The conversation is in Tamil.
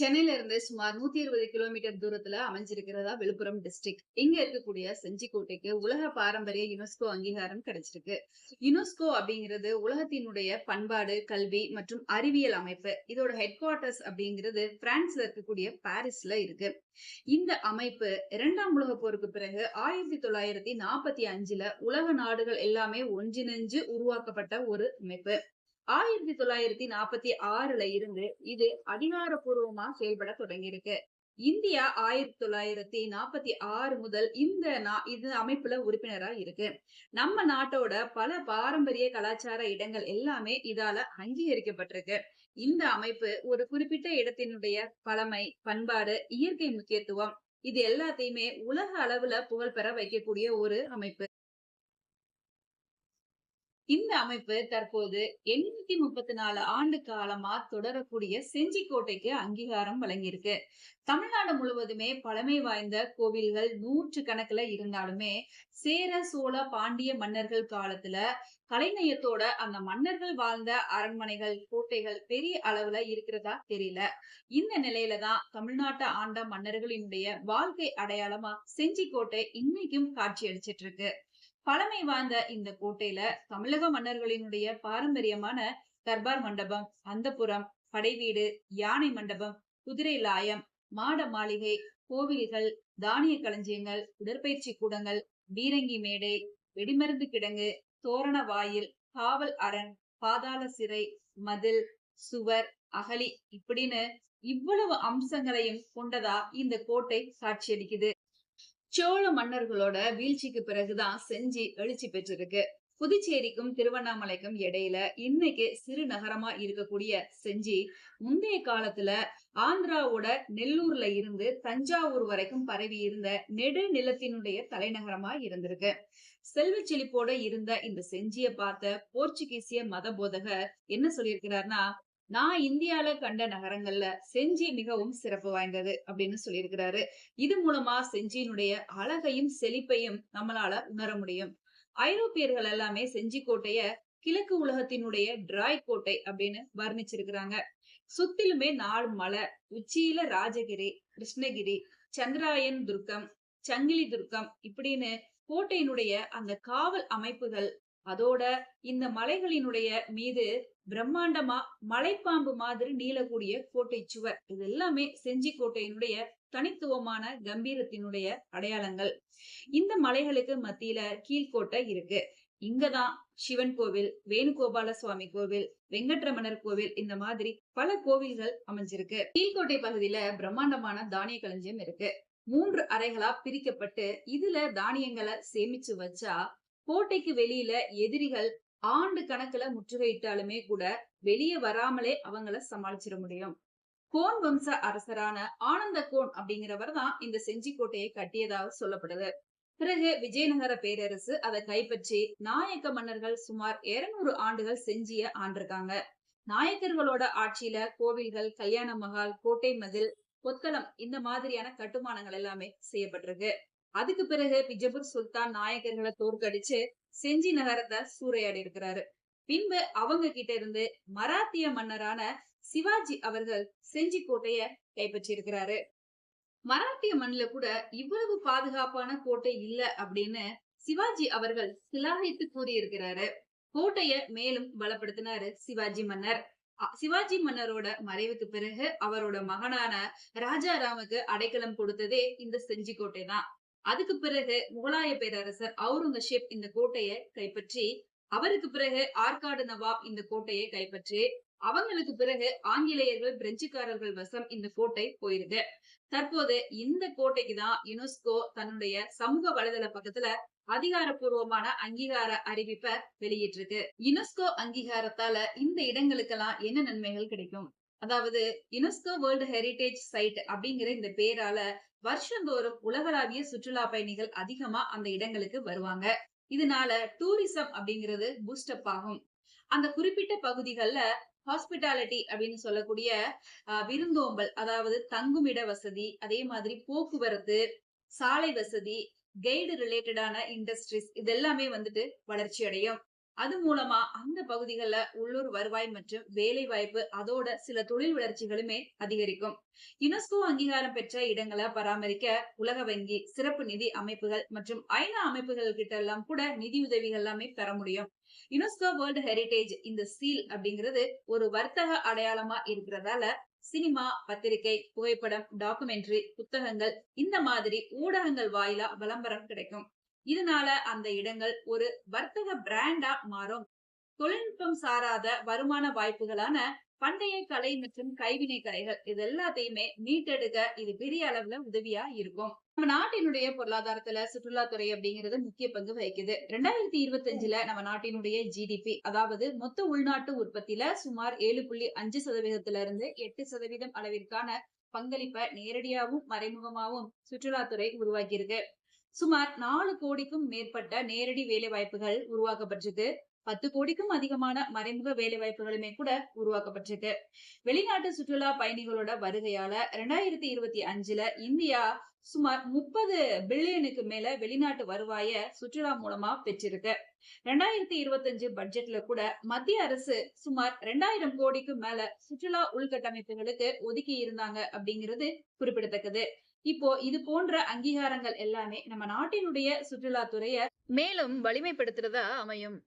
சென்னையில இருந்து சுமார் நூத்தி இருபது கிலோமீட்டர் தூரத்துல அமைஞ்சிருக்கிறதா விழுப்புரம் டிஸ்ட்ரிக்ட் இங்க இருக்கக்கூடிய செஞ்சிக்கோட்டைக்கு உலக பாரம்பரிய யுனெஸ்கோ அங்கீகாரம் கிடைச்சிருக்கு. யுனெஸ்கோ அப்படிங்கிறது உலகத்தினுடைய பண்பாடு கல்வி மற்றும் அறிவியல் அமைப்பு. இதோட ஹெட் குவார்டர்ஸ் அப்படிங்கிறது பிரான்ஸ்ல இருக்கக்கூடிய பாரிஸ்ல இருக்கு. இந்த அமைப்பு இரண்டாம் உலக போருக்கு பிறகு ஆயிரத்தி தொள்ளாயிரத்தி நாற்பத்தி அஞ்சுல உலக நாடுகள் எல்லாமே ஒன்றிணைஞ்சு உருவாக்கப்பட்ட ஒரு அமைப்பு. ஆயிரத்தி தொள்ளாயிரத்தி நாற்பத்தி ஆறுல இருந்து இது அதிகாரப்பூர்வமா செயல்பட தொடங்கியிருக்கு. இந்தியா ஆயிரத்தி தொள்ளாயிரத்தி நாற்பத்தி ஆறு முதல் இந்த இது அமைப்புல உறுப்பினரா இருக்கு. நம்ம நாட்டோட பல பாரம்பரிய கலாச்சார இடங்கள் எல்லாமே இதால அங்கீகரிக்கப்பட்டிருக்கு. இந்த அமைப்பு ஒரு குறிப்பிட்ட இடத்தினுடைய பழமை பண்பாடு இயற்கை முக்கியத்துவம் இது எல்லாத்தையுமே உலக அளவுல புகழ் பெற வைக்கக்கூடிய ஒரு அமைப்பு. இந்த அமைப்பு தற்போது எண்ணூத்தி முப்பத்தி நாலு ஆண்டு காலமா தொடரக்கூடிய செஞ்சிக்கோட்டைக்கு அங்கீகாரம் வழங்கியிருக்கு. தமிழ்நாடு முழுவதுமே பழமை வாய்ந்த கோவில்கள் நூற்று கணக்குல இருந்தாலுமே சேர சோழ பாண்டிய மன்னர்கள் காலத்துல கலைநயத்தோட அந்த மன்னர்கள் வாழ்ந்த அரண்மனைகள் கோட்டைகள் பெரிய அளவுல இருக்கிறதா தெரியல. இந்த நிலையில தான் தமிழ்நாட்டை ஆண்ட மன்னர்களினுடைய வாழ்க்கை அடையாளமா செஞ்சிக்கோட்டை இன்னைக்கும் காட்சி அளிச்சிட்டு இருக்கு. பழமை வாய்ந்த இந்த கோட்டையில தமிழக மன்னர்களினுடைய பாரம்பரியமான தர்பார் மண்டபம் அந்தப்புறம் படைவீடு யானை மண்டபம் குதிரை லாயம் மாட மாளிகை கோவில்கள் தானிய களஞ்சியங்கள் உடற்பயிற்சி கூடங்கள் பீரங்கி மேடை வெடிமருந்து கிடங்கு தோரண வாயில் காவல் அரண் பாதாள சிறை மதில் சுவர் அகலி இப்படின்னு இவ்வளவு அம்சங்களையும் கொண்டதா இந்த கோட்டை காட்சியளிக்குது சோழ மன்னர்களோட வீழ்ச்சிக்கு பிறகுதான் செஞ்சி எழுச்சி பெற்றிருக்கு. புதுச்சேரிக்கும் திருவண்ணாமலைக்கும் இடையில இன்னைக்கு சிறு நகரமா இருக்கக்கூடிய செஞ்சி முந்தைய காலத்துல ஆந்திராவோட நெல்லூர்ல இருந்து தஞ்சாவூர் வரைக்கும் பரவி இருந்த நெடு நிலத்தினுடைய தலைநகரமா இருந்திருக்கு. செல்வ செழிப்போட இருந்த இந்த செஞ்சிய பார்த்த போர்ச்சுகீசிய மத போதகர் என்ன சொல்லியிருக்கிறார்னா நான் இந்தியால கண்ட நகரங்கள்ல செஞ்சி மிகவும் சிறப்பு வாய்ந்தது அப்படின்னு சொல்லியிருக்கிறாரு. இது மூலமா செஞ்சியினுடைய அழகையும் செழிப்பையும் நம்மளால உணர முடியும். ஐரோப்பியர்கள் எல்லாமே செஞ்சி கோட்டைய கிழக்கு உலகத்தினுடைய டிராய் கோட்டை அப்படின்னு வர்ணிச்சிருக்கிறாங்க. சுத்திலுமே நாலு மலை உச்சியில ராஜகிரி கிருஷ்ணகிரி சந்திராயன் துர்க்கம் சங்கிலி துர்க்கம் இப்படின்னு கோட்டையினுடைய அந்த காவல் அமைப்புகள் அதோட இந்த மலைகளினுடைய மீது பிரம்மாண்டமா மலைப்பாம்பு மாதிரி நீளக்கூடிய கோட்டை சுவர். இது எல்லாமே செஞ்சி கோட்டையினுடைய தனித்துவமான கம்பீரத்தினுடைய அடையாளங்கள். இந்த மலைகளுக்கு மத்தியில கீழ்கோட்டை இருக்கு. இங்கதான் சிவன் கோவில் வேணுகோபால சுவாமி கோவில் வெங்கட்ரமணர் கோவில் இந்த மாதிரி பல கோவில்கள் அமைஞ்சிருக்கு. கீழ்கோட்டை பகுதியில பிரம்மாண்டமான தானிய களஞ்சியம் இருக்கு. மூன்று அறைகளா பிரிக்கப்பட்டு இதுல தானியங்களை சேமிச்சு வச்சா கோட்டைக்கு வெளியில எதிரிகள் ஆண்டு கணக்குல முற்றுகையிட்டாலுமே கூட வெளியே வராமலே அவங்கள சமாளிச்சிட முடியும். கோன் வம்ச அரசரான ஆனந்த கோன் அப்படிங்கிறவர் தான் இந்த செஞ்சி கோட்டையை கட்டியதாக சொல்லப்படுது. பிறகு விஜயநகர பேரரசு அதை கைப்பற்றி நாயக்க மன்னர்கள் சுமார் 200 ஆண்டுகள் செஞ்சிய ஆண்டிருக்காங்க. நாயக்கர்களோட ஆட்சியில கோவில்கள் கல்யாண மகால் கோட்டை மதில் கொத்தளம் இந்த மாதிரியான கட்டுமானங்கள் எல்லாமே செய்யப்பட்டிருக்கு. அதுக்கு பிறகு பிஜப்பூர் சுல்தான் நாயக்கர்களை தோற்கடிச்சு செஞ்சி நகரத்தை சூறையாடி இருக்கிறாரு பின்பு அவங்க கிட்ட இருந்து மராத்திய மன்னரான சிவாஜி அவர்கள் செஞ்சி கோட்டைய கைப்பற்றி இருக்கிறாரு மராட்டிய மண்ணில கூட இவ்வளவு பாதுகாப்பான கோட்டை இல்ல அப்படின்னு சிவாஜி அவர்கள் சிலாகித்து கூறியிருக்கிறாரு. கோட்டைய மேலும் பலப்படுத்தினாரு சிவாஜி மன்னர். சிவாஜி மன்னரோட மறைவுக்கு பிறகு அவரோட மகனான ராஜாராமுக்கு அடைக்கலம் கொடுத்ததே இந்த செஞ்சி கோட்டை தான் அதுக்கு பிறகு முகலாய பேரரசர் அவுரங்கசீப் இந்த கோட்டையை கைப்பற்றி அவருக்கு பிறகு ஆற்காடு நவாப் இந்த கோட்டையை கைப்பற்றி அவங்களுக்கு பிறகு ஆங்கிலேயர்கள் பிரெஞ்சுக்காரர்கள் வசம் இந்த கோட்டை போயிருது. தற்போது இந்த கோட்டைக்கு தான் யுனெஸ்கோ தன்னுடைய சமூக வலைதள பக்கத்துல அதிகாரப்பூர்வமான அங்கீகார அறிவிப்பை வெளியிட்டிருக்கு. யுனெஸ்கோ அங்கீகாரத்தால இந்த இடங்களுக்கெல்லாம் என்ன நன்மைகள் கிடைக்கும்? அதாவது யுனெஸ்கோ வேர்ல்டு ஹெரிடேஜ் சைட் அப்படிங்கிற இந்த பேரால வருஷந்தோறும் உலகளாவிய சுற்றுலா பயணிகள் அதிகமா அந்த இடங்களுக்கு வருவாங்க. இதனால டூரிசம் அப்படிங்கிறது பூஸ்டப் ஆகும். அந்த குறிப்பிட்ட பகுதிகள்ல ஹாஸ்பிட்டாலிட்டி அப்படின்னு சொல்லக்கூடிய ஆஹ், விருந்தோம்பல் அதாவது தங்குமிட வசதி அதே மாதிரி போக்குவரத்து சாலை வசதி கைடு ரிலேட்டடான இண்டஸ்ட்ரீஸ் இது எல்லாமே வந்துட்டு வளர்ச்சி அடையும். அது மூலமா அந்த பகுதிகள்ல உள்ளூர் வருவாய் மற்றும் வேலை வாய்ப்பு அதோட சில தொழில் வளர்ச்சிகளுமே அதிகரிக்கும். யுனெஸ்கோ அங்கீகாரம் பெற்ற இடங்களை பராமரிக்க உலக வங்கி சிறப்பு நிதி அமைப்புகள் மற்றும் ஐநா அமைப்புகள் கிட்ட எல்லாம் கூட நிதி உதவிகள் எல்லாமே பெற முடியும். யுனெஸ்கோ வேர்ல்டு ஹெரிடேஜ் இந்த சீல் அப்படிங்கிறது ஒரு வர்த்தக அடையாளமா இருக்கிறதால சினிமா பத்திரிகை புகைப்படம் டாக்குமெண்ட்ரி புத்தகங்கள் இந்த மாதிரி ஊடகங்கள் வாயிலா விளம்பரம் கிடைக்கும். இதனால அந்த இடங்கள் ஒரு வர்த்தக பிராண்டா மாறும். தொழில்நுட்பம் சாராத வருமான வாய்ப்புகளான பண்டைய கலை மற்றும் கைவினை கலைகள் இது எல்லாத்தையுமே மீட்டெடுக்க இது பெரிய அளவுல உதவியா இருக்கும். நம்ம நாட்டினுடைய பொருளாதாரத்துல சுற்றுலாத்துறை அப்படிங்கிறது முக்கிய பங்கு வகிக்குது. ரெண்டாயிரத்தி இருபத்தி அஞ்சுல நம்ம நாட்டினுடைய ஜிடிபி அதாவது மொத்த உள்நாட்டு உற்பத்தியில சுமார் ஏழு புள்ளி அஞ்சு சதவீதத்துல இருந்து எட்டு சதவீதம் அளவிற்கான பங்களிப்பை நேரடியாகவும் மறைமுகமாகவும் சுற்றுலாத்துறை உருவாக்கியிருக்கு. சுமார் நாலு கோடிக்கும் மேற்பட்ட நேரடி வேலை வாய்ப்புகள் உருவாக்கப்பட்டிருக்கு. பத்து கோடிக்கும் அதிகமான மறைமுக வேலை வாய்ப்புகளுமே கூட உருவாக்கப்பட்டிருக்கு. வெளிநாட்டு சுற்றுலா பயணிகளோட வருகையால ரெண்டாயிரத்தி இருபத்தி அஞ்சுல இந்தியா சுமார் முப்பது பில்லியனுக்கு மேல வெளிநாட்டு வருவாய சுற்றுலா மூலமா பெற்றிருக்கு. ரெண்டாயிரத்தி இருபத்தஞ்சு பட்ஜெட்ல கூட மத்திய அரசு சுமார் ரெண்டாயிரம் கோடிக்கும் மேல சுற்றுலா உள்கட்டமைப்புகளுக்கு ஒதுக்கி இருந்தாங்க அப்படிங்கிறது குறிப்பிடத்தக்கது. இப்போ இது போன்ற அங்கீகாரங்கள் எல்லாமே நம்ம நாட்டினுடைய சுற்றுலாத்துறைய மேலும் வலிமைப்படுத்துறதா அமையும்.